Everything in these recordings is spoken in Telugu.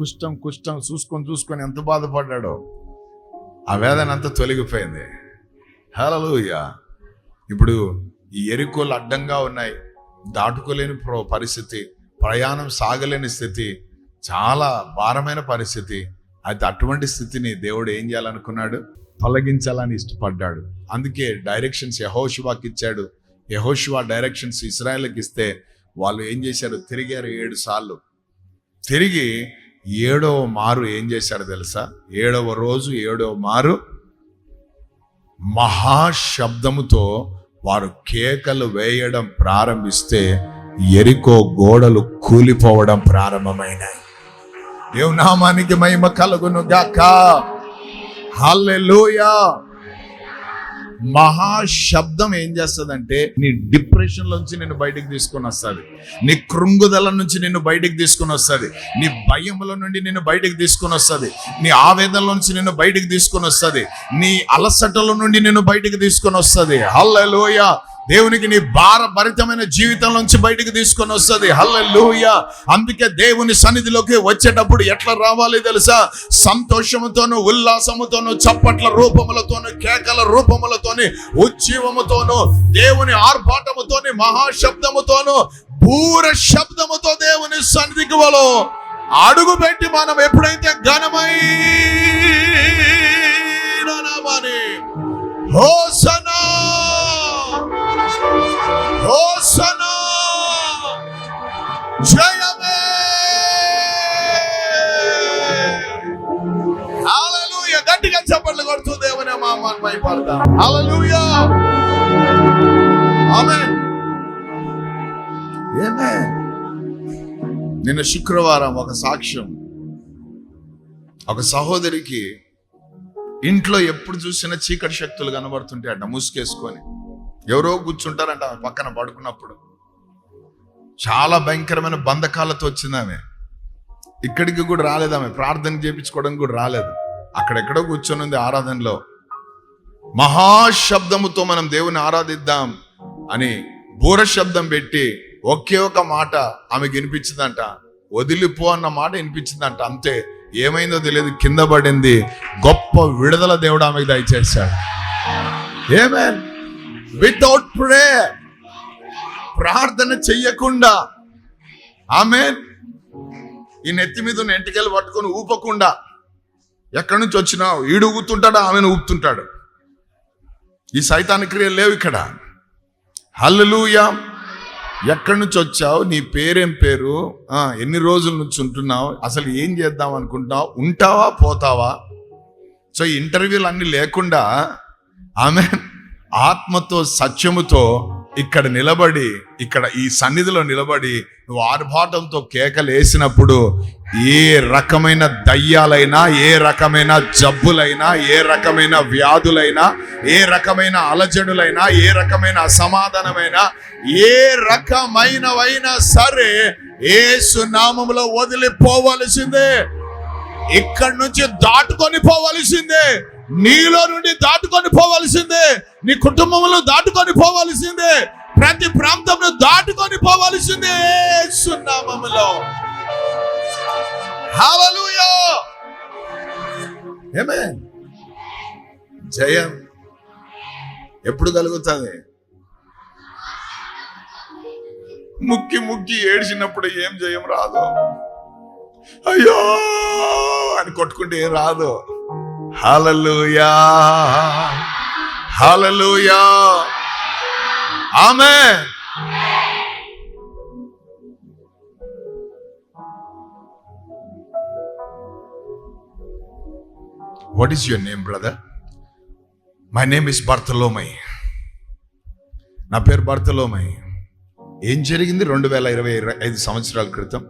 కుష్టం కుష్టం చూసుకొని చూసుకొని ఎంత బాధపడ్డాడో. ఆ వేదన అంతా తొలగిపోయింది. హలోయ ఇప్పుడు ఈ ఎరుకోలు అడ్డంగా ఉన్నాయి. దాటుకోలేని పరిస్థితి. ప్రయాణం సాగలేని స్థితి. చాలా భారమైన పరిస్థితి. అయితే అటువంటి స్థితిని దేవుడు ఏం చేయాలనుకున్నాడు? తొలగించాలని ఇష్టపడ్డాడు. అందుకే డైరెక్షన్స్ యహోశివాకి ఇచ్చాడు. యహోశివా డైరెక్షన్స్ ఇస్రాయల్కి ఇస్తే వాళ్ళు ఏం చేశారు? తిరిగారు ఏడు సార్లు. తిరిగి ఏడవ మారు ఏం చేశాడు తెలుసా? ఏడవ రోజు ఏడవ మారు మహాశబ్దముతో వారు కేకలు వేయడం ప్రారంభిస్తే ఎరికో గోడలు కూలిపోవడం ప్రారంభమైనాయి. దేవునామానికి మహిమ కలుగును గాక హల్లెలూయా. మహాశబ్దం ఏం చేస్తుందంటే నీ డిప్రెషన్ నుంచి నిన్ను బయటికి తీసుకొని వస్తుంది. నీ కృంగుదల నుంచి నిన్ను బయటికి తీసుకొని వస్తుంది. నీ భయముల నుండి నిన్ను బయటికి తీసుకొని వస్తుంది. నీ ఆవేదనల నుంచి నిన్ను బయటికి తీసుకొని వస్తుంది. నీ అలసటల నుండి నిన్ను బయటికి తీసుకొని వస్తుంది. హల్లెలూయా! దేవునికి నీ భార భరితమైన జీవితం నుంచి బయటికి తీసుకొని వస్తుంది. హల్లెలూయ. అందుకే దేవుని సన్నిధిలోకి వచ్చేటప్పుడు ఎట్లా రావాలి తెలుసా? సంతోషముతోను ఉల్లాసముతోను చప్పట్ల రూపములతోను కేకల రూపములతోని ఉజ్జీవముతోను దేవుని ఆర్భాటముతోని మహాశబ్దముతోను పూర శబ్దముతో దేవుని సన్నిధికి వలో. అడుగు పెట్టి మనం ఎప్పుడైతే ఘనమై హోసనా హోసనా! జయమే! హల్లెలూయా! గట్టిగా చప్పట్లు కొడుతూ దేవుని హల్లెలూయా! ఆమేన్. ఆమేన్. నిన్న శుక్రవారం ఒక సాక్ష్యం. ఒక సహోదరికి ఇంట్లో ఎప్పుడు చూసినా చీకటి శక్తులు కనబడుతుంటే అట్ట ముసుకేసుకొని ఎవరో కూర్చుంటారంట ఆమె పక్కన పడుకున్నప్పుడు. చాలా భయంకరమైన బంధకాలతో వచ్చింది ఆమె. ఇక్కడికి కూడా రాలేదు ఆమె. ప్రార్థన చేయించుకోవడం కూడా రాలేదు. అక్కడెక్కడో కూర్చొని ఉంది ఆరాధనలో. మహాశబ్దముతో మనం దేవుని ఆరాధిద్దాం అని బూర శబ్దం పెట్టి ఒకే ఒక మాట ఆమెకి వినిపించిందంట. వదిలిపో అన్న మాట వినిపించిందంట. అంతే. ఏమైందో తెలియదు. కింద పడింది. గొప్ప విడుదల దేవుడు ఆమెకు దయచేశాడు. ఏమేన్ వితౌట్ ప్రేయర్ ప్రార్థన చెయ్యకుండా ఆమె ఈ నెత్తి మీద ఉన్న ఎంటికలు పట్టుకొని ఊపకుండా ఎక్కడి నుంచి వచ్చినావు? ఈడు ఊపుతుంటాడు? ఆమెను ఊపుతుంటాడు. ఈ సైతాన్ క్రియలు లేవు ఇక్కడ. హల్లెలూయా ఎక్కడి నుంచి వచ్చావు? నీ పేరేం పేరు? ఎన్ని రోజుల నుంచి ఉంటున్నావు? అసలు ఏం చేద్దాం అనుకుంటున్నావు? ఉంటావా? పోతావా? సో ఇంటర్వ్యూలు అన్నీ లేకుండా ఆమె ఆత్మతో సత్యముతో ఇక్కడ నిలబడి ఇక్కడ ఈ సన్నిధిలో నిలబడి నువ్వు ఆర్భాటంతో కేకలేసినప్పుడు ఏ రకమైన దయ్యాలైనా ఏ రకమైన జబ్బులైనా ఏ రకమైన వ్యాధులైనా ఏ రకమైన అలజడులైనా ఏ రకమైన అసమాధానమైన ఏ రకమైనవైనా సరే ఏ సునామంలో వదిలిపోవలసిందే. ఇక్కడి నుంచి దాటుకొని పోవలసిందే. నీలో నుండి దాటుకొని పోవలసిందే. నీ కుటుంబంలో దాటుకొని పోవలసిందే. ప్రతి ప్రాంతంలో దాటుకొని పోవలసిందే. సున్నామములో హల్లెలూయా. ఆమేన్ జయం. ఎప్పుడు కలుగుతుంది? ముక్కి ముక్కి ఏడ్చినప్పుడు ఏం జయం రాదు? అయ్యో! అని కొట్టుకుంటే ఏం రాదు. హలలుయా హలలుయా ఆమె what is your name brother my name is Bartholomew నా పేరు బర్తలోమై ఏం జరిగింది రెండు వేల ఇరవై ఐదు సంవత్సరాల క్రితం?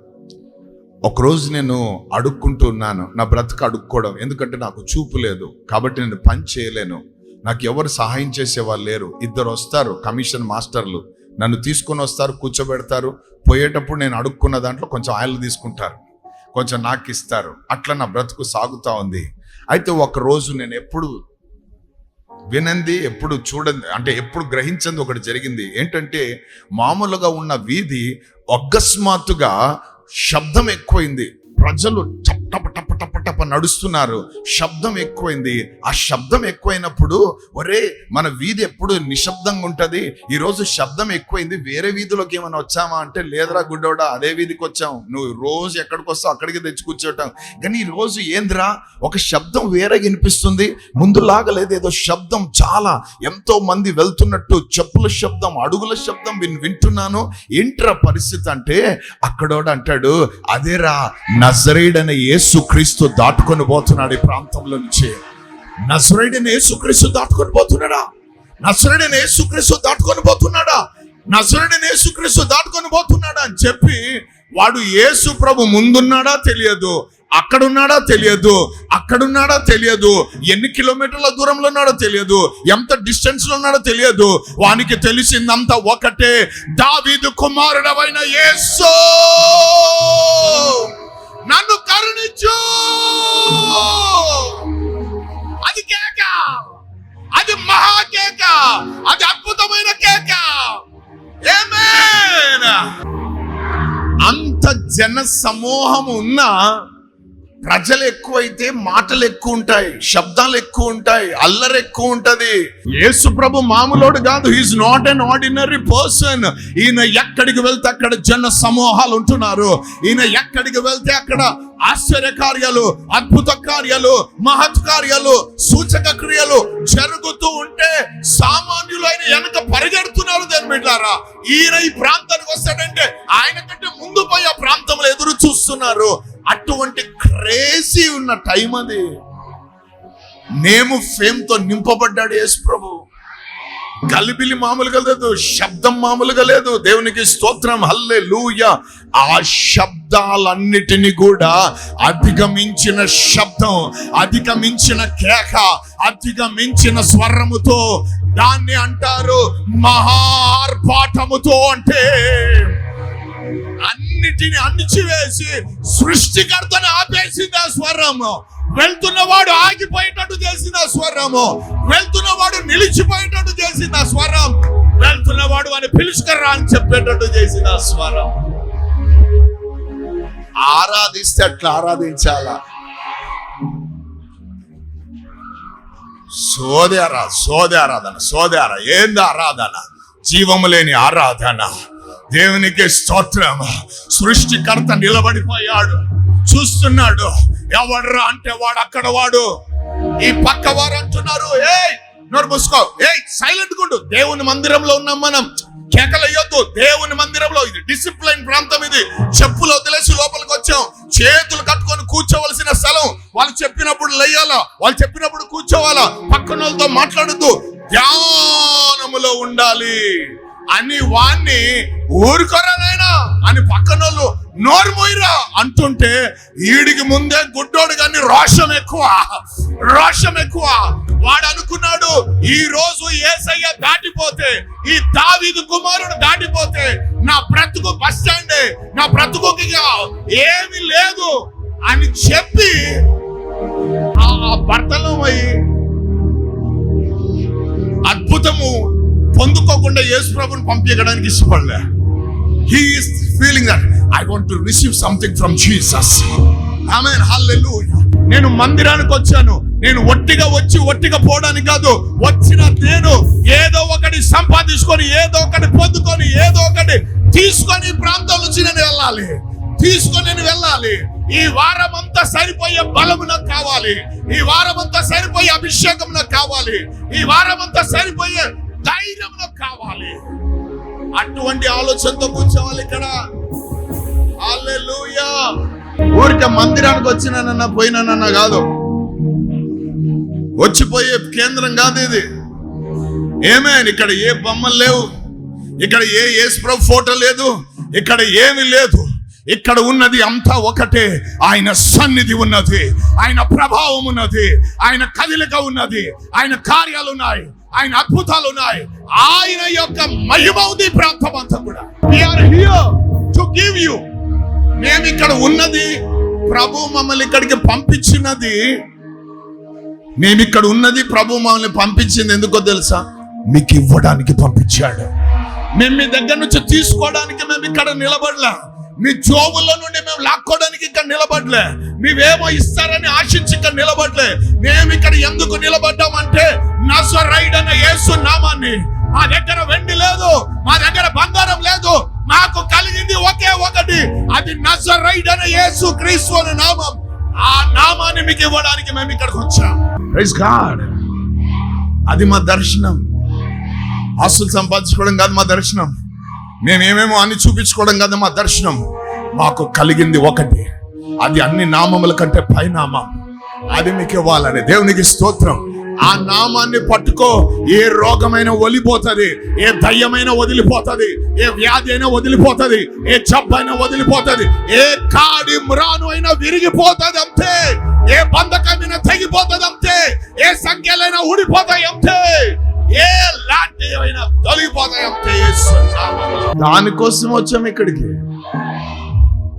ఒకరోజు నేను అడుక్కుంటూ ఉన్నాను. నా బ్రతుకు అడుక్కోవడం. ఎందుకంటే నాకు చూపు లేదు. కాబట్టి నేను పని చేయలేను. నాకు ఎవరు సహాయం చేసేవాళ్ళు లేరు. ఇద్దరు వస్తారు కమిషన్ మాస్టర్లు. నన్ను తీసుకొని వస్తారు కూర్చోబెడతారు. పోయేటప్పుడు నేను అడుక్కున్న దాంట్లో కొంచెం ఆయిల్ తీసుకుంటారు. కొంచెం నాకు ఇస్తారు. అట్లా నా బ్రతుకు సాగుతూ ఉంది. అయితే ఒక రోజు నేను ఎప్పుడు వినంది ఎప్పుడు చూడండి అంటే ఎప్పుడు గ్రహించింది ఒకటి జరిగింది. ఏంటంటే మామూలుగా ఉన్న వీధి అకస్మాత్తుగా శబ్దం ఎక్కువైంది. ప్రజలు టప్ టప్ టప్ నడుస్తున్నారు. శబ్దం ఎక్కువైంది. ఆ శబ్దం ఎక్కువైనప్పుడు ఒరే మన వీధి ఎప్పుడు నిశ్శబ్దంగా ఉంటుంది? ఈ రోజు శబ్దం ఎక్కువైంది. వేరే వీధిలోకి ఏమైనా వచ్చామా అంటే లేదరా గుడ్డోడా అదే వీధికి వచ్చాం. నువ్వు రోజు ఎక్కడికి వస్తావు అక్కడికి తెచ్చి కూర్చోటం కానీ ఈ రోజు ఏంద్రా? ఒక శబ్దం వేరే వినిపిస్తుంది. ముందులాగా లేదు. ఏదో శబ్దం చాలా ఎంతో మంది వెళ్తున్నట్టు చెప్పుల శబ్దం అడుగుల శబ్దం విన్ వింటున్నాను. ఏంట్రా పరిస్థితి అంటే అక్కడోడు అంటాడు అదేరా నజరేడనే యేసు క్రీస్తు దాటుకొని పోతున్నాడు ఈ ప్రాంతంలో నుంచి. నజరేడని యేసుక్రీస్తు దాటుకొని పోతున్నాడా? నజరేడని యేసుక్రీస్తు దాటుకొని పోతున్నాడా? నజరేడని యేసుక్రీస్తు దాటుకొని పోతున్నాడా అని చెప్పి వాడు యేసు ప్రభు ముందున్నాడా తెలియదు అక్కడున్నాడా తెలియదు అక్కడున్నాడా తెలియదు ఎన్ని కిలోమీటర్ల దూరంలో ఉన్నాడో తెలియదు ఎంత డిస్టెన్స్లో ఉన్నాడో తెలియదు. వానికి తెలిసిందంతా ఒకటే దావీదు కుమారుడవైన యేసో! నన్ను కరుణించు. అది కేక. అది మహా కేక. అది అద్భుతమైన కేక. ఏమే అంత జన సమూహం ఉన్నా ప్రజలు ఎక్కువైతే మాటలు ఎక్కువ ఉంటాయి శబ్దాలు ఎక్కువ ఉంటాయి అల్లరి ఎక్కువ ఉంటది. యేసు ప్రభు మామూలోడు కాదు he's not an ordinary person ఈయన ఎక్కడికి వెళ్తే అక్కడ జన సమూహాలు ఉంటున్నారు. ఈయన ఎక్కడికి వెళ్తే అక్కడ ఆశ్చర్య కార్యాలు అద్భుత కార్యాలు మహత్ కార్యాలు సూచక క్రియలు జరుగుతూ ఉంటే సామాన్యులు ఆయన వెనక పరిగెడుతున్నారు దాని బిడ్డారా. ఈయన ఈ ప్రాంతానికి వస్తాడంటే ఆయన కంటే ముందు పోయి ఆ ప్రాంతంలో ఎదురు చూస్తున్నారు. అటువంటి క్రేజీ ఉన్న టైం అది. నేము ఫేమ్తో నింపబడ్డాడు యేసు ప్రభు గలిబిలి మామూలుగా లేదు శబ్దం మామూలుగా లేదు. దేవునికి స్తోత్రం హల్లే లూయ ఆ శబ్దాలన్నిటిని కూడా అధిగమించిన శబ్దం అధిగమించిన కేక అధిగమించిన స్వరముతో దాన్ని అంటారు మహార్పాటముతో అంటే అన్నిటిని అణిచివేసి సృష్టికర్తను ఆపేసింది ఆ స్వరము వెళ్తున్నవాడు ఆగిపోయేటట్టు చేసింది ఆ స్వరము వెళ్తున్నవాడు నిలిచిపోయేటట్టు చేసింది ఆ స్వరం వెళ్తున్నవాడు అని పిలుచుకర్రా అని చెప్పేటట్టు చేసింది ఆ స్వరం ఆరాధిస్తే అట్లా ఆరాధించాలా? సోది ఆరా సోది ఆరాధన సోది ఆరా ఏంది ఆరాధన? జీవము లేని ఆరాధన. దేవునికి స్తోత్రం సృష్టికర్త నిలబడిపోయాడు. చూస్తున్నాడు. ఎవడ్రా అంటే వాడు అక్కడ వాడు. ఈ పక్క వారు అంటున్నారు ఏయ్ నోరు మూసుకో. ఏ సైలెంట్ గుండు దేవుని మందిరంలో ఉన్నాం మనం. కేకలయ్యొద్దు దేవుని మందిరంలో ఇది డిసిప్లైన్ ప్రాంతం ఇది. చెప్పులు వదిలేసి లోపలికి వచ్చాం. చేతులు కట్టుకొని కూర్చోవలసిన స్థలం. వాళ్ళు చెప్పినప్పుడు లేయాలా? వాళ్ళు చెప్పినప్పుడు కూర్చోవాలా? పక్కన వాళ్ళతో మాట్లాడద్దు. ధ్యానములో ఉండాలి. అని వాణ్ణి ఊరుకోరానైనా అని పక్కనోళ్ళు నోరు మోయిరా అంటుంటే ఈడికి ముందే గుడ్డోడు కానీ రోషం ఎక్కువ రోషం ఎక్కువ. వాడు అనుకున్నాడు ఈ రోజు ఏసయ్య దాటిపోతే ఈ దావీదు కుమారుడు దాటిపోతే నా బ్రతుకు బస్ స్టాండే నా బ్రతుకుకి ఏమి ఏమీ లేదు అని చెప్పి ఆ భర్తలో అయి అద్భుతము పొందుకోకుండా యేసు ప్రభుని పంపించడానికి ఇష్టపడలే. He's feeling that I want to receive something from Jesus amen hallelujah నేను మందిరానికి వచ్చాను. నేను ఒట్టిగా వచ్చి ఒట్టిగా పోవడానికి కాదు వచ్చిన నేను ఏదో ఒకటి సంపాదించుకొని ఏదో ఒకటి పొందుకొని ఏదో ఒకటి తీసుకొని ఈ ప్రాంతం నుంచి నేను వెళ్ళాలి. తీసుకొని నేను వెళ్ళాలి. ఈ వారం అంతా సరిపోయే బలము నాకు కావాలి. ఈ వారం అంతా సరిపోయే అభిషేకం నాకు కావాలి. ఈ వారం అంతా సరిపోయే ధైర్యంలో కావాలి. అటువంటి ఆలోచనతో కూర్చోవాలి ఇక్కడ. హల్లెలూయా. ఊరికే మందిరానికి వచ్చినానన్నా పోయినానన్నా కాదు. వచ్చిపోయే కేంద్రం కాదు ఇది. ఏమే ఇక్కడ ఏ బొమ్మలు లేవు. ఇక్కడ ఏ ఏసుప్రభు ఫోటో లేదు. ఇక్కడ ఏమీ లేదు. ఇక్కడ ఉన్నది అంతా ఒకటే. ఆయన సన్నిధి ఉన్నది. ఆయన ప్రభావం ఉన్నది. ఆయన కదిలిక ఉన్నది. ఆయన కార్యాలు ఉన్నాయి. ఆయన అద్భుతాలు ఉన్నాయి. ఆయన యొక్క మహిమ ఉంది ప్రాంతం అంతా కూడా. We are here to give you మేము ఇక్కడ ఉన్నది ప్రభు మమ్మల్ని ఇక్కడికి పంపించినది. మేము ఇక్కడ ఉన్నది ప్రభు మమ్మల్ని పంపించింది ఎందుకో తెలుసా? మీకు ఇవ్వడానికి పంపించాడు. మేము మీ దగ్గర నుంచి తీసుకోవడానికి మేము ఇక్కడ నిలబడలా. మీ జోబుల నుండి మేము లాక్కోవడానికి ఇక్కడ నిలబడలే. మీవేమో ఇస్తారని ఆశించి ఇక్కడ నిలబడలే. మేము ఇక్కడ ఎందుకు నిలబడ్డామంటే నజరైడ్ అన్న యేసు నామాన్ని. మా దగ్గర వెండి లేదు మా దగ్గర బంగారం లేదు నాకు కలిగింది ఒకే ఒకటి. అది నజరైడ్ అన్న యేసు క్రీస్తు అనే నామం. ఆ నామాన్ని మీకు ఇవ్వడానికి మేము ఇక్కడికి వచ్చాం. ప్రైజ్ గాడ్ అది మా దర్శనం. ఆస్తులు సంపాదించుకోవడం కాదు మా దర్శనం. మేమేమేమో అన్ని చూపించుకోవడం కాదు మా దర్శనం. మాకు కలిగింది ఒకటి. అది అన్ని నామముల కంటే పైనామం. అది మీకు ఇవ్వాలని దేవునికి స్తోత్రం. ఆ నామాన్ని పట్టుకో. ఏ రోగమైన వదిలిపోతుంది ఏ దయ్యమైన వదిలిపోతుంది ఏ వ్యాధి అయినా వదిలిపోతుంది ఏ అయినా వదిలిపోతుంది ఏ కాడి మ్రాను అయినా విరిగిపోతుంది అంతే. ఏ బంధకమైన తెగిపోతుంది అంతే. ఏ సంఖ్యలైనా ఊడిపోతాయి అంతే. ఏ లాంటి అయినా తొలగిపోతాయి అంతే. దానికోసం వచ్చాం ఇక్కడికి.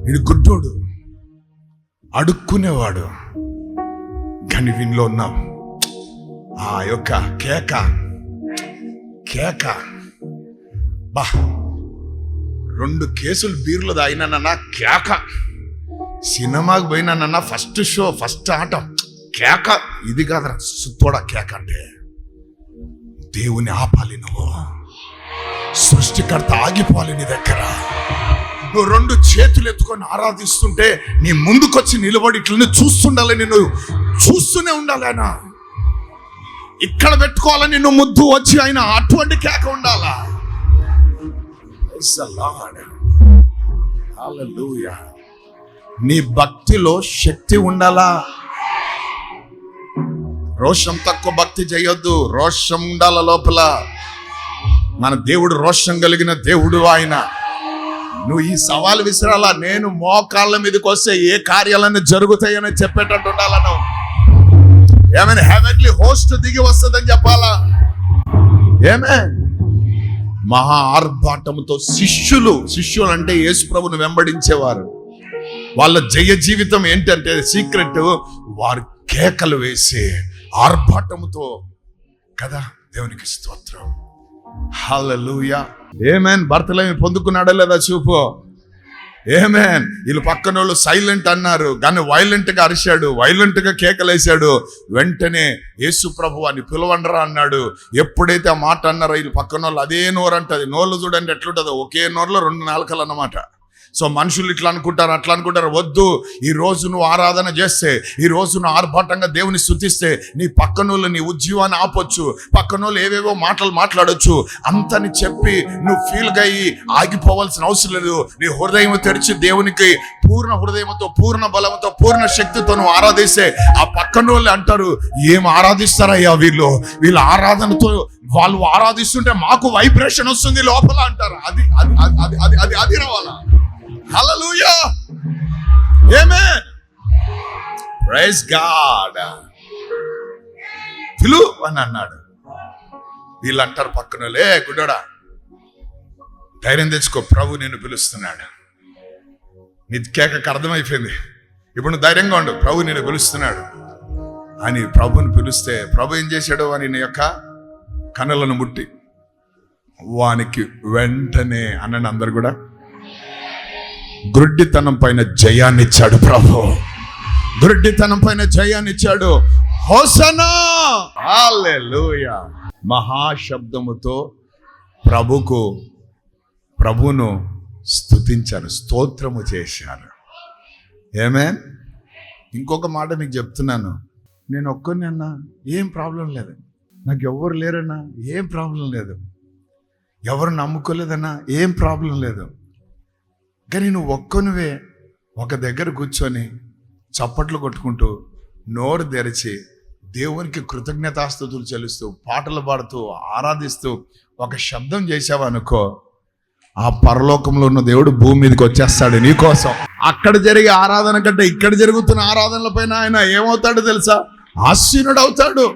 ఇది గుడ్డోడు అడుక్కునేవాడు కానీ వీనిలో ఉన్నాం. ఆ యొక్క కేక. కేక. బా. రెండు కేసులు బీర్లు తాగినానన్నా కేక. సినిమాకి పోయినానన్నా ఫస్ట్ షో ఫస్ట్ ఆట. కేక. ఇది కాదురా సుత్తోడ కేక అంటే. దేవుని ఆపాలి నువ్వు. సృష్టికర్త ఆగిపోవాలి నీ దగ్గర. నువ్వు రెండు చేతులు ఎత్తుకొని ఆరాధిస్తుంటే నీ ముందుకొచ్చి నిలబడి ఇట్లనే చూస్తుండాలి నేను చూస్తూనే ఉండాలి ఆయన. ఇక్కడ పెట్టుకోవాలని నిన్ను ముద్దు వచ్చి ఆయన అటువంటి కేక ఉండాలా? నీ భక్తిలో శక్తి ఉండాలా? రోషం తక్కువ భక్తి చేయొద్దు. రోషం ఉండాల లోపల? మన దేవుడు రోషం కలిగిన దేవుడు ఆయన. నువ్వు ఈ సవాలు విసిరాలా? నేను మోకాళ్ళ మీదకి వస్తే ఏ కార్యాలన్నీ జరుగుతాయని చెప్పేటట్టు ఉండాలా నువ్వు? ఏమైనా హెవెన్లీ హోస్ట్ దిగి వస్తుందని చెప్పాలా? ఏమే? మహా ఆర్భాటంతో శిష్యులు శిష్యులు అంటే యేసు ప్రభును వెంబడించేవారు. వాళ్ళ జయ జీవితం ఏంటంటే సీక్రెట్ వారు కేకలు వేసి ఆర్భాటముతో కదా దేవునికి స్తోత్రం. హల్లెలూయా ఏమేన్ భర్తలేమి పొందుకున్నాడా లేదా చూపు? ఏమేన్ వీళ్ళు పక్కన వాళ్ళు సైలెంట్ అన్నారు. కానీ వైలెంట్గా అరిశాడు వైలెంట్గా కేకలేశాడు. వెంటనే యేసు ప్రభు అని పిలవండరా అన్నాడు. ఎప్పుడైతే ఆ మాట అన్నారో వీళ్ళు పక్కన వాళ్ళు అదే నోరు అంటది నోళ్ళు చూడండి ఎట్లుంటుందో. ఒకే నోరులో రెండు నాలుకలు అన్నమాట. సో మనుషులు ఇట్లా అనుకుంటారు అట్లా అనుకుంటారు. వద్దు ఈ రోజు నువ్వు ఆరాధన చేస్తే ఈ రోజు నువ్వు ఆర్భాటంగా దేవుని స్థుతిస్తే నీ పక్కనోళ్ళు నీ ఉద్యోగాన్ని ఆపొచ్చు. పక్కనోళ్ళు ఏవేవో మాటలు మాట్లాడొచ్చు. అంతని చెప్పి నువ్వు ఫీల్గా అయ్యి ఆగిపోవాల్సిన అవసరం లేదు. నీ హృదయం తెరిచి దేవునికి పూర్ణ హృదయంతో పూర్ణ బలంతో పూర్ణ శక్తితో నువ్వు ఆరాధిస్తే ఆ పక్కనోళ్ళు అంటారు ఏం ఆరాధిస్తారయ్యా వీళ్ళు? వీళ్ళ ఆరాధనతో వాళ్ళు ఆరాధిస్తుంటే మాకు వైబ్రేషన్ వస్తుంది లోపల అంటారు. అది అది అది అది అది అది అది రావాలా? హల్లెలూయా ఏమే ప్రైజ్ గాడ్ పిలు అని అన్నాడు. వీళ్ళు అంటారు పక్కన గుడ్డోడా ధైర్యం తెచ్చుకో ప్రభు నేను పిలుస్తున్నాడు. నీ కేకకు అర్థమైపోయింది. ఇప్పుడు నువ్వు ధైర్యంగా ఉండు ప్రభు నేను పిలుస్తున్నాడు. అని ప్రభుని పిలిస్తే ప్రభు ఏం చేశాడు? అని నీ యొక్క కనులను ముట్టి వానికి వెంటనే అన్నని అందరు కూడా. గ్రుడ్డితనం పైన జయాన్ని ఇచ్చాడు ప్రభు. గ్రుడ్డితనం పైన జయాన్ని ఇచ్చాడు హోసనా మహాశబ్దముతో ప్రభుకు ప్రభును స్తుతించారు స్తోత్రము చేశారు ఏమే ఇంకొక మాట మీకు చెప్తున్నాను. నేను ఒక్కరిని అన్నా ఏం ప్రాబ్లం లేదు. నాకు ఎవరు లేరన్నా ఏం ప్రాబ్లం లేదు. ఎవరు నమ్ముకోలేదన్నా ఏం ప్రాబ్లం లేదు. కానీ నువ్వు ఒక్కనువే ఒక దగ్గర కూర్చొని చప్పట్లు కొట్టుకుంటూ నోరు తెరిచి దేవునికి కృతజ్ఞతాస్థుతులు చెల్లిస్తూ పాటలు పాడుతూ ఆరాధిస్తూ ఒక శబ్దం చేసావనుకో ఆ పరలోకంలో ఉన్న దేవుడు భూమి మీదకి వచ్చేస్తాడు నీకోసం. అక్కడ జరిగే ఆరాధన కంటే ఇక్కడ జరుగుతున్న ఆరాధనల పైన ఆయన ఏమవుతాడో తెలుసా? ఆశీనుడు అవుతాడు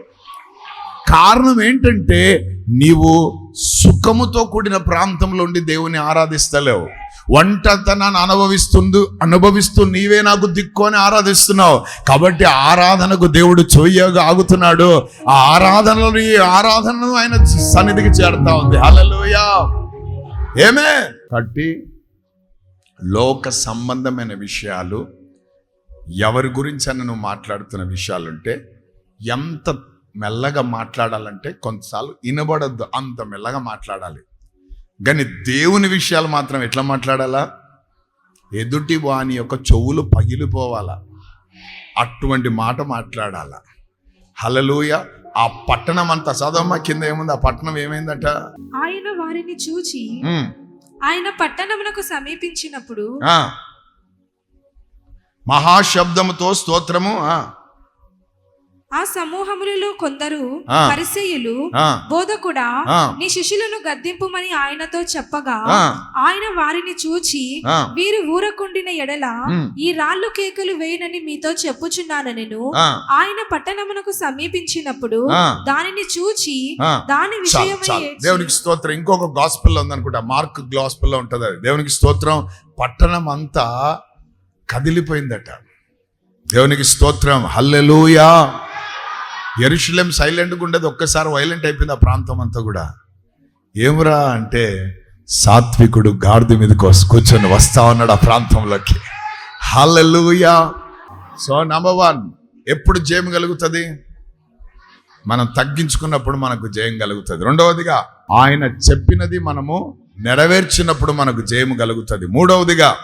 కారణం ఏంటంటే నీవు సుఖముతో కూడిన ప్రాంతంలో ఉండి దేవుని ఆరాధిస్తలేవు. ఒంటతనాన్ని అనుభవిస్తుంది అనుభవిస్తూ నీవే నాకు దిక్కు అని ఆరాధిస్తున్నావు. కాబట్టి ఆరాధనకు దేవుడు చొయ్యగా ఆగుతున్నాడు. ఆ ఆరాధనలు ఈ ఆరాధనను ఆయన సన్నిధికి చేరుతా ఉంది. హలలోయా ఏమే కట్టి లోక సంబంధమైన విషయాలు ఎవరి గురించి అన్న నువ్వు మాట్లాడుతున్న విషయాలుంటే ఎంత మెల్లగా మాట్లాడాలంటే కొంతసార్లు వినబడద్దు అంత మెల్లగా మాట్లాడాలి. కానీ దేవుని విషయాలు మాత్రం ఎట్లా మాట్లాడాలా? ఎదుటి వాని యొక్క చెవులు పగిలిపోవాలా. అటువంటి మాట మాట్లాడాలా. హలలుయ ఆ పట్టణం అంతా చదవమ్మ కింద ఏముంది? ఆ పట్టణం ఏమైందట? ఆయన వారిని చూచి ఆయన పట్టణమునకు సమీపించినప్పుడు. మహాశబ్దముతో స్తోత్రము ఆ, సమూహములలో కొందరు ఆ, బోధకుడా. నీ శిష్యులను గద్దింపుమని ఆయనతో చెప్పగా. ఆయన వారిని చూచి. వీరు ఊరకుండిన ఎడల. ఈ రాళ్ళు కేకలు వేయనని మీతో చెప్పుచున్నాను నేను ఆయన పట్టణమునకు సమీపించినప్పుడు. దానిని చూచి. దాని విషయమై దేవునికి స్తోత్రం ఇంకొక గాస్పుల్లో ఉందనుకుంటా మార్క్ గాస్పుల్లో ఉంటుంది అది దేవునికి స్తోత్రం పట్టణం అంతా కదిలిపోయిందట దేవునికి స్తోత్రం హల్లెలూయా ఎరుషులేం సైలెంట్గా ఉండేది ఒక్కసారి వైలెంట్ అయిపోయింది ఆ ప్రాంతం అంతా కూడా. ఏమురా అంటే సాత్వికుడు గాడిద మీద కోస్- కూర్చొని వస్తా ఉన్నాడు ఆ ప్రాంతంలోకి. హల్లెలూయా. సో నంబర్ వన్ ఎప్పుడు జయం కలుగుతుంది? మనం తగ్గించుకున్నప్పుడు మనకు జయం కలుగుతుంది. రెండవదిగా ఆయన చెప్పినది మనము నెరవేర్చినప్పుడు మనకు జయం కలుగుతుంది. మూడవదిగా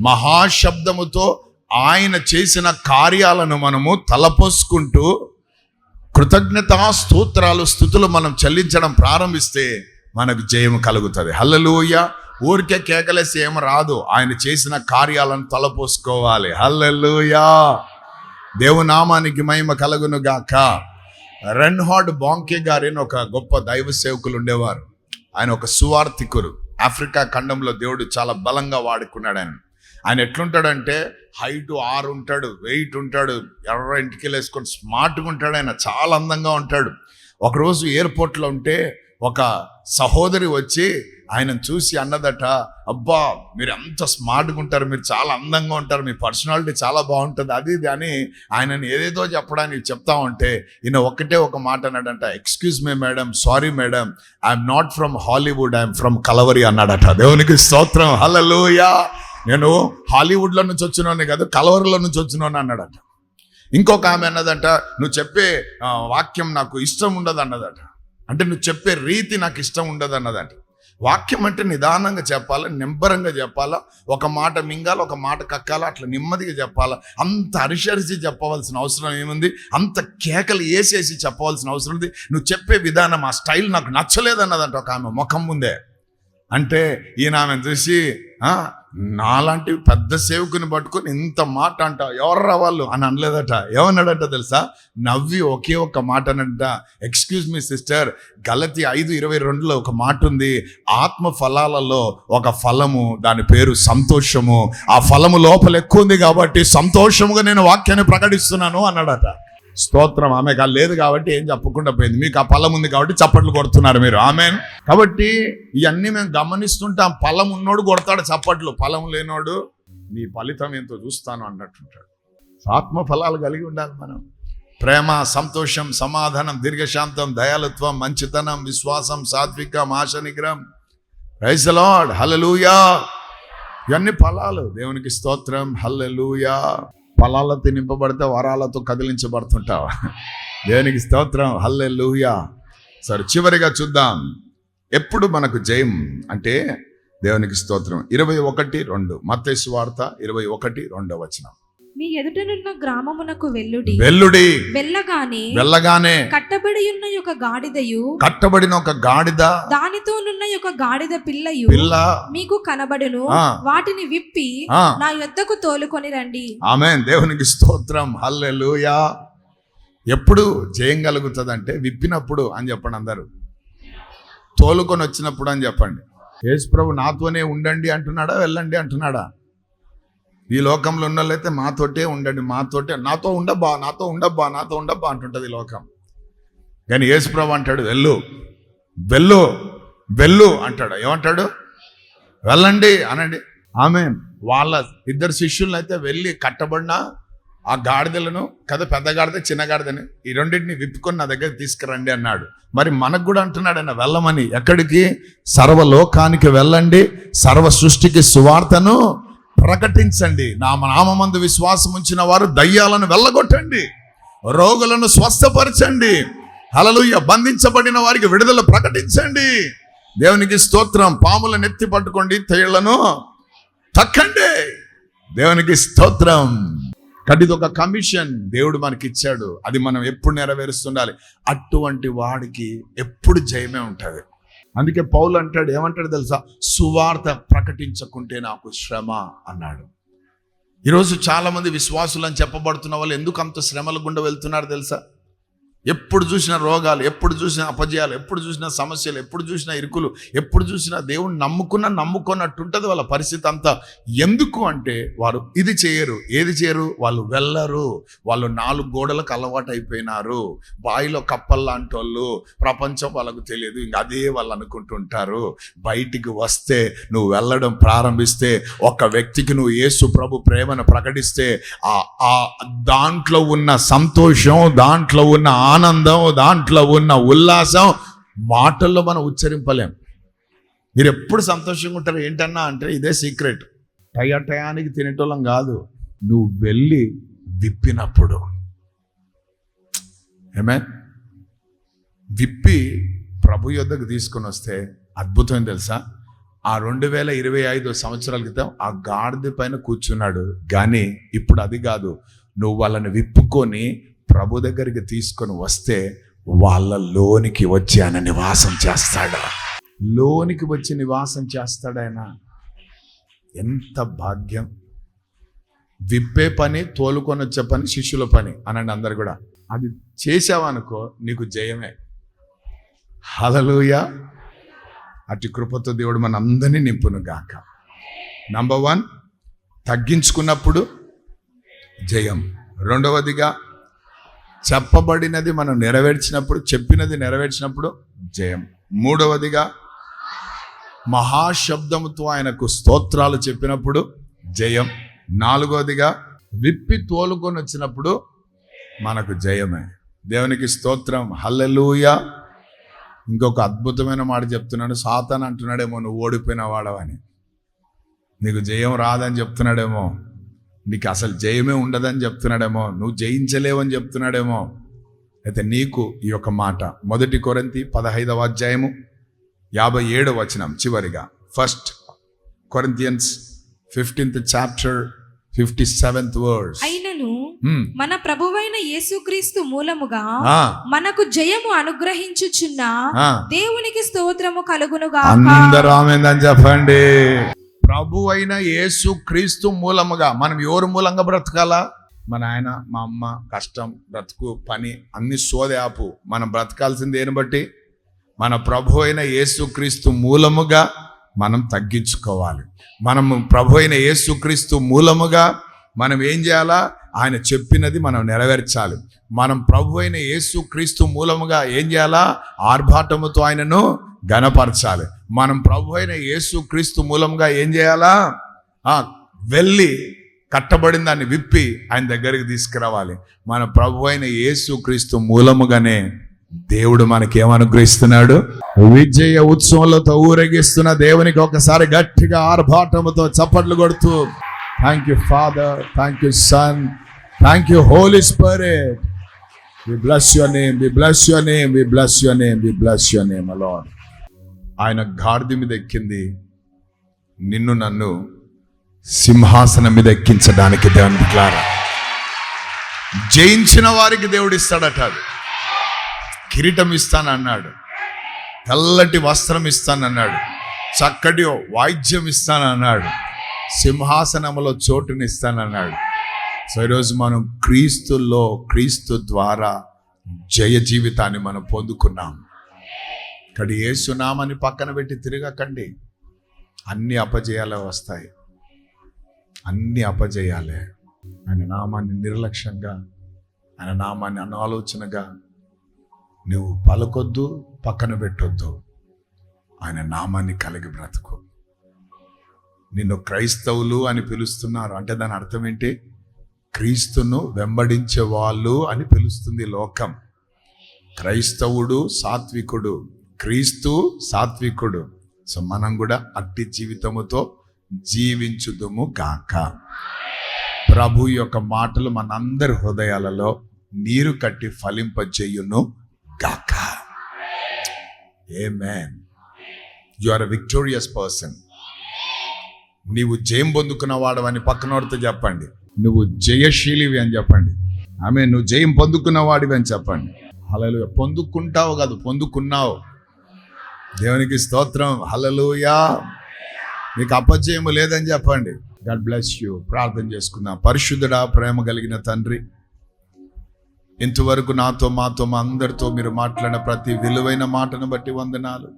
మహాశబ్దముతో ఆయన చేసిన కార్యాలను మనము తలపోసుకుంటూ కృతజ్ఞతా స్తోత్రాలు స్థుతులు మనం చెల్లించడం ప్రారంభిస్తే మనకు జయం కలుగుతుంది. హల్లలోయ! ఊరికే కేకలేసి ఏం రాదు. ఆయన చేసిన కార్యాలను తలపోసుకోవాలి. హల్లలోయ! దేవునామానికి మహిమ కలుగును గాక. రెన్హార్డ్ బాంకే గారిని ఒక గొప్ప దైవ సేవకులు ఉండేవారు. ఆయన ఒక సువార్థికురు ఆఫ్రికా ఖండంలో దేవుడు చాలా బలంగా వాడుకున్నాడు ఆయన. ఆయన ఎట్లుంటాడంటే హైట్ ఆరు ఉంటాడు వెయిట్ ఉంటాడు ఎర్ర ఇంటికి వేసుకొని స్మార్ట్గా ఉంటాడు ఆయన చాలా అందంగా ఉంటాడు. ఒకరోజు ఎయిర్పోర్ట్లో ఉంటే ఒక సహోదరి వచ్చి ఆయనను చూసి అన్నదట అబ్బా మీరు ఎంత స్మార్ట్గా ఉంటారు మీరు చాలా అందంగా ఉంటారు మీ పర్సనాలిటీ చాలా బాగుంటుంది అది ఇది అని ఆయనని ఏదేదో చెప్పడానికి చెప్తా ఉంటే ఈయన ఒక్కటే ఒక మాట అన్నాడంట excuse me madam sorry madam I'm not from Hollywood I'm from Calvary అన్నాడట. దేవునికి స్తోత్రం హల్లెలూయా! నేను హాలీవుడ్లో నుంచి వచ్చినోనే కాదు కలవరలో నుంచి వచ్చినోని అన్నాడట. ఇంకొక ఆమె అన్నదంట నువ్వు చెప్పే వాక్యం నాకు ఇష్టం ఉండదు అన్నదట అంటే నువ్వు చెప్పే రీతి నాకు ఇష్టం ఉండదు అన్నదట వాక్యం అంటే నిదానంగా చెప్పాలా నింబరంగా చెప్పాలా ఒక మాట మింగాల ఒక మాట కక్కాలా అట్లా నెమ్మదిగా చెప్పాలా అంత అరిషరిసి చెప్పవలసిన అవసరం ఏముంది? అంత కేకలు వేసేసి చెప్పవలసిన అవసరం ఉంది. నువ్వు చెప్పే విధానం ఆ స్టైల్ నాకు నచ్చలేదన్నదంట ఒక ఆమె ముఖం ముందే. అంటే ఈయన ఆమె చూసి నాలాంటి పెద్ద సేవకుని పట్టుకొని ఇంత మాట అంట ఎవర్రా వాళ్ళు? అని అనలేదట. ఏమన్నాడంట తెలుసా? నవ్వి ఒకే ఒక్క మాట అనంట ఎక్స్క్యూజ్ మీ సిస్టర్ గలతి ఐదు ఇరవై రెండులో ఒక మాట ఉంది. ఆత్మ ఫలాలలో ఒక ఫలము దాని పేరు సంతోషము. ఆ ఫలము లోపల ఎక్కువ ఉంది కాబట్టి సంతోషముగా నేను వాక్యాన్ని ప్రకటిస్తున్నాను అన్నాడట. స్తోత్రం ఆమె లేదు కాబట్టి ఏం చెప్పకుండా పోయింది. మీకు ఆ ఫలం ఉంది కాబట్టి చప్పట్లు కొడుతున్నారు మీరు. ఆమె కాబట్టి ఇవన్నీ మేము గమనిస్తుంటాం. ఫలం ఉన్నోడు కొడతాడు చప్పట్లు. ఫలం లేనోడు నీ ఫలితం ఎంతో చూస్తాను అన్నట్టుంటాడు. ఆత్మ ఫలాలు కలిగి ఉండాలి మనం. ప్రేమ సంతోషం సమాధానం దీర్ఘశాంతం దయాలత్వం మంచితనం విశ్వాసం సాత్వికం ఆశ నిగ్రహం. రైస్ లార్డ్ ఇవన్నీ ఫలాలు. దేవునికి స్తోత్రం. హల్లెలూయా ఫలాలతో నింపబడితే వరాలతో కదిలించబడుతుంటావా? దేవునికి స్తోత్రం? హల్లెలూయా. సరే చివరిగా చూద్దాం. ఎప్పుడు మనకు జయం? అంటే దేవునికి స్తోత్రం. ఇరవై ఒకటి రెండు. మత్స్సు వార్త ఇరవై ఒకటి రెండో వచనం. మీ ఎదుటనున్న గ్రామమునకు వెల్లుడి వెల్లుడి వెళ్ళగానే వెళ్ళగానే కట్టబడి ఉన్న యొక్క గాడిదయు కట్టబడిన ఒక గాడిద దానితోనున్న యొక్క గాడిద పిల్లయు పిల్ల మీకు కనబడును. వాటిని విప్పి. నా యొద్దకు తోలుకొని రండి. ఆమె దేవునికి స్తోత్రం. హల్లెలూయా. ఎప్పుడు జయం కలుగుతుంది అంటే విప్పినప్పుడు అని చెప్పండి అందరూ. తోలుకొని వచ్చినప్పుడు అని చెప్పండి. యేసు ప్రభు నాతోనే ఉండండి అంటున్నాడా వెళ్ళండి అంటున్నాడా? ఈ లోకంలో ఉన్న వాళ్ళైతే మాతోటే ఉండండి మాతోటే నాతో ఉండబ్బా నాతో ఉండబ్బా నాతో ఉండబ్బా అంటుంటుంది ఈ లోకం. కానీ యేసుప్రభు అంటాడు వెళ్ళు వెళ్ళు వెళ్ళు అంటాడు. ఏమంటాడు? వెళ్ళండి అనండి. ఆమె వాళ్ళ ఇద్దరు శిష్యులను అయితే వెళ్ళి కట్టబడిన ఆ గాడిదలను కదా పెద్ద గాడిద చిన్న గాడిదని ఈ రెండింటిని విప్పుకొని నా దగ్గర తీసుకురండి అన్నాడు. మరి మనకు కూడా అంటున్నాడు ఆయన వెళ్ళమని. ఎక్కడికి? సర్వలోకానికి వెళ్ళండి. సర్వ సృష్టికి సువార్తను ప్రకటించండి. నా నామందు విశ్వాసం ఉంచిన వారు దయ్యాలను వెళ్ళగొట్టండి. రోగులను స్వస్థపరచండి. హలలుయ బంధించబడిన వారికి విడుదల ప్రకటించండి. దేవునికి స్తోత్రం. పాములను ఎత్తి పట్టుకోండి తేళ్ళను తక్కండి. దేవునికి స్తోత్రం. కటిది ఒక కమిషన్ దేవుడు మనకి ఇచ్చాడు అది మనం ఎప్పుడు నెరవేరుస్తుండాలి? అటువంటి వాడికి ఎప్పుడు జయమే ఉంటుంది. అందుకే పౌలు అంటాడు ఏమంటాడు తెలుసా? సువార్త ప్రకటించకుంటే నాకు శ్రమ అన్నాడు. ఈరోజు చాలామంది విశ్వాసులు అని చెప్పబడుతున్న వాళ్ళు ఎందుకు అంత శ్రమల గుండా వెళ్తున్నారు తెలుసా? ఎప్పుడు చూసినా రోగాలు ఎప్పుడు చూసినా అపజయాలు ఎప్పుడు చూసినా సమస్యలు ఎప్పుడు చూసినా ఇరుకులు ఎప్పుడు చూసినా దేవుణ్ణి నమ్ముకున్న నమ్ముకున్నట్టు ఉంటుంది వాళ్ళ పరిస్థితి అంతా. ఎందుకు అంటే వారు ఇది చేయరు ఏది చేయరు? వాళ్ళు వెళ్ళరు. వాళ్ళు నాలుగు గోడలకు అలవాటు అయిపోయినారు బాయిలో కప్పల్లాంటి వాళ్ళు ప్రపంచం వాళ్ళకు తెలియదు ఇంక అదే వాళ్ళు అనుకుంటుంటారు. బయటికి వస్తే నువ్వు వెళ్ళడం ప్రారంభిస్తే ఒక వ్యక్తికి నువ్వు యేసు ప్రభు ప్రేమను ప్రకటిస్తే ఆ ఆ దాంట్లో ఉన్న సంతోషం దాంట్లో ఉన్న ఆనందం దాంట్లో ఉన్న ఉల్లాసం మాటల్లో మనం ఉచ్చరింపలేం. మీరు ఎప్పుడు సంతోషంగా ఉంటారు ఏంటన్నా అంటే ఇదే సీక్రెట్ టయ టయానికి తినేటోళ్ళం కాదు. నువ్వు వెళ్ళి విప్పినప్పుడు. ఏమే విప్పి ప్రభు యొద్దకు తీసుకొని వస్తే అద్భుతం తెలుసా? ఆ రెండు వేల ఇరవై ఐదు సంవత్సరాల క్రితం ఆ గాడిద పైన కూర్చున్నాడు. కానీ ఇప్పుడు అది కాదు. నువ్వు వాళ్ళని విప్పుకొని ప్రభు దగ్గరికి తీసుకొని వస్తే వాళ్ళ లోనికి వచ్చి ఆయన నివాసం చేస్తాడా? లోనికి వచ్చి నివాసం చేస్తాడైనా ఎంత భాగ్యం. విప్పే పని తోలుకొని వచ్చే పని శిష్యుల పని అనండి అందరు కూడా. అది చేసావనుకో నీకు జయమే. హలలుయ అటు కృపతో దేవుడు మన అందరినీ నింపును గాక. నంబర్ వన్ తగ్గించుకున్నప్పుడు జయం. రెండవదిగా చెప్పబడినది మనం నెరవేర్చినప్పుడు చెప్పినది నెరవేర్చినప్పుడు జయం. మూడవదిగా మహాశబ్దముతో ఆయనకు స్తోత్రాలు చెప్పినప్పుడు జయం. నాలుగవదిగా విప్పి తోలుకొని వచ్చినప్పుడు మనకు జయమే. దేవునికి స్తోత్రం. హల్లెలూయ. ఇంకొక అద్భుతమైన మాట చెప్తున్నాడు. సాతాన్ అంటున్నాడేమో నువ్వు ఓడిపోయిన వాడవని. నీకు జయం రాదని చెప్తున్నాడేమో నీకు అసలు జయమే ఉండదని చెప్తున్నాడేమో నువ్వు జయించలేవని చెప్తున్నాడేమో. అయితే నీకు ఈ యొక్క మాట. మొదటి కొరంతి పదహైదవ అధ్యాయము యాభై ఏడవ వచనం చివరిగా. First Corinthians fifteenth chapter fifty seventh words అయినను మన ప్రభువైన యేసుక్రీస్తు మూలముగా మనకు జయము అనుగ్రహించుచున్న దేవునికి స్తోత్రము కలుగునుగా అందరూ ఆమెందని చెప్పండి. ప్రభు అయిన యేసు క్రీస్తు మూలముగా మనం ఎవరు మూలంగా బ్రతకాలా? మన ఆయన మా అమ్మ కష్టం బ్రతుకు పని అన్ని సోదే ఆపు మనం బ్రతకాల్సింది దేని బట్టి? మన ప్రభు అయిన యేసుక్రీస్తు మూలముగా మనం తగ్గించుకోవాలి. మనము ప్రభు అయిన యేసుక్రీస్తు మూలముగా మనం ఏం చేయాలా? ఆయన చెప్పినది మనం నెరవేర్చాలి. మనం ప్రభు అయిన యేసుక్రీస్తు మూలముగా ఏం చేయాలా? ఆర్భాటముతో ఆయనను ఘనపరచాలి. మనం ప్రభు అయిన యేసుక్రీస్తు మూలంగా ఏం చేయాలా? వెళ్ళి కట్టబడిన దాన్ని విప్పి ఆయన దగ్గరికి తీసుకురావాలి. మన ప్రభు అయిన యేసు క్రీస్తు మూలముగానే దేవుడు మనకేమనుగ్రహిస్తున్నాడు విజయ ఉత్సవంలతో ఊరేగిస్తున్న దేవునికి ఒకసారి గట్టిగా ఆర్భాటముతో చప్పట్లు కొడుతూ thank you father thank you son thank you Holy Spirit we bless your name we bless your name we bless your name we bless your name అలాడ్ ఆయన గాడిద మీద ఎక్కింది. నిన్ను నన్ను సింహాసనం మీద ఎక్కించడానికి దేవుని క్లారా జయించిన వారికి దేవుడు ఇస్తాడట అది. కిరీటం ఇస్తానన్నాడు తెల్లటి వస్త్రం ఇస్తానన్నాడు చక్కటి వాయిద్యం ఇస్తానన్నాడు సింహాసనములో చోటునిస్తానన్నాడు సో ఈరోజు మనం క్రీస్తులో క్రీస్తు ద్వారా జయ జీవితాన్ని మనం పొందుకున్నాం. ఇక్కడ ఏ సునామని పక్కన పెట్టి తిరగకండి. అన్ని అపజయాలే వస్తాయి. అన్ని అపజయాలే. ఆయన నామాన్ని నిర్లక్ష్యంగా ఆయన నామాన్ని అనాలోచనగా నువ్వు పలకొద్దు పక్కన పెట్టొద్దు. ఆయన నామాన్ని కలిగి బ్రతుకు. నిన్ను క్రైస్తవులు అని పిలుస్తున్నారు. అంటే దాని అర్థం ఏంటి? క్రీస్తును వెంబడించే వాళ్ళు అని పిలుస్తుంది లోకం. క్రైస్తవుడు సాత్వికుడు క్రీస్తు సాత్వికుడు. సో మనం కూడా అట్టి జీవితముతో జీవించుదుము కాక ప్రభు యొక్క మాటలు మనందరి హృదయాలలో నీరు కట్టి ఫలింపజేయును గాక. A man you are victorious person నీవు జయం పొందుకున్న అని పక్కనోడితో చెప్పండి. నువ్వు జయశీలివి అని చెప్పండి. ఆమె నువ్వు జయం పొందుకున్న వాడివి అని చెప్పండి. అలా పొందుకుంటావు కాదు పొందుకున్నావు. దేవునికి స్తోత్రం. హలలుయా నీకు అపజయము లేదని చెప్పండి. God bless you. ప్రార్థన చేసుకుందాం. పరిశుద్ధుడా ప్రేమ కలిగిన తండ్రి ఇంతవరకు నాతో మాతో మా అందరితో మీరు మాట్లాడిన ప్రతి విలువైన మాటను బట్టి వందనాలు.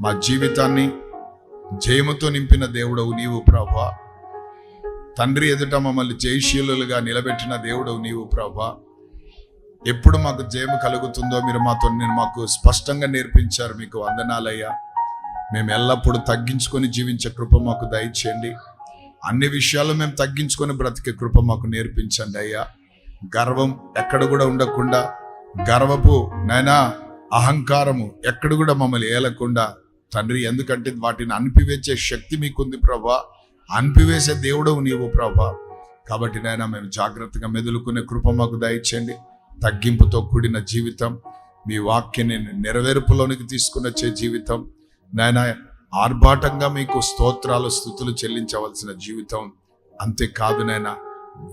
మా జీవితాన్ని జయముతో నింపిన దేవుడవు నీవు ప్రభా. తండ్రి ఎదుట మమ్మల్ని జయశీలులుగా నిలబెట్టిన దేవుడవు నీవు ప్రభా. ఎప్పుడు మాకు జయము కలుగుతుందో మీరు మాతో నేను మాకు స్పష్టంగా నేర్పించారు మీకు వందనాలయ్యా. మేము ఎల్లప్పుడూ తగ్గించుకొని జీవించే కృప మాకు దయచేయండి. అన్ని విషయాలు మేము తగ్గించుకొని బ్రతికే కృప మాకు నేర్పించండి అయ్యా. గర్వం ఎక్కడ కూడా ఉండకుండా గర్వపు నైనా అహంకారము ఎక్కడ కూడా మమ్మల్ని ఏలకుండా తండ్రి ఎందుకంటే వాటిని అనిపివేసే శక్తి మీకుంది ప్రభా. అనిపివేసే దేవుడవు నీవు ప్రభా. కాబట్టి నాయన మేము జాగ్రత్తగా మెదులుకునే కృప మాకు దయచేయండి. తగ్గింపుతో కూడిన జీవితం మీ వాక్యని నెరవేర్పులోనికి తీసుకుని వచ్చే జీవితం. నాయన ఆర్భాటంగా మీకు స్తోత్రాలు స్థుతులు చెల్లించవలసిన జీవితం అంతేకాదు నాయన.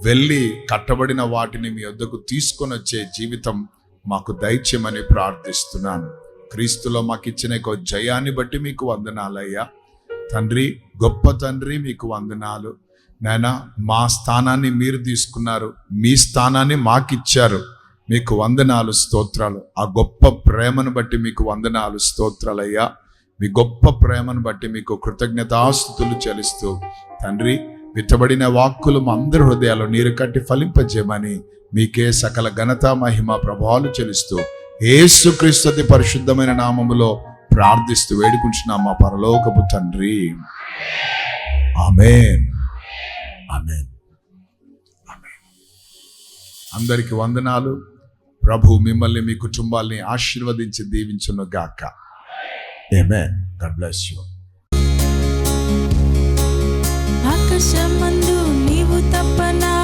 వెళ్ళి కట్టబడిన వాటిని మీ వద్దకు తీసుకొని వచ్చే జీవితం మాకు దైత్యమని ప్రార్థిస్తున్నాను. క్రీస్తులో మాకు ఇచ్చిన ఒక జయాన్ని బట్టి మీకు వందనాలయ్యా. తండ్రి గొప్ప తండ్రి మీకు వందనాలు. నాయన మా స్థానాన్ని మీరు తీసుకున్నారు మీ స్థానాన్ని మాకిచ్చారు. మీకు వందనాలు స్తోత్రాలు. ఆ గొప్ప ప్రేమను బట్టి మీకు వందనాలు స్తోత్రాలయ్యా. మీ గొప్ప ప్రేమను బట్టి మీకు కృతజ్ఞతాస్థుతులు చెల్లిస్తూ తండ్రి విత్తబడిన వాక్కులు మా అందరి హృదయాలు నీరు కట్టి ఫలింపజేయమని మీకే సకల ఘనత మహిమ ప్రభావాలు చెల్లిస్తూ ఏసుక్రీస్తు పరిశుద్ధమైన నామములో ప్రార్థిస్తూ వేడుకుంటున్నాం మా పరలోకపు తండ్రి. ఆమెన్. ఆమెన్. ఆమెన్. అందరికి వందనాలు. ప్రభు మిమ్మల్ని మీ కుటుంబాల్ని ఆశీర్వదించి దీవించును గాక. ఏమే గాడ్ బ్లెస్ యు ఆకాశమందు నీవు తప్పనా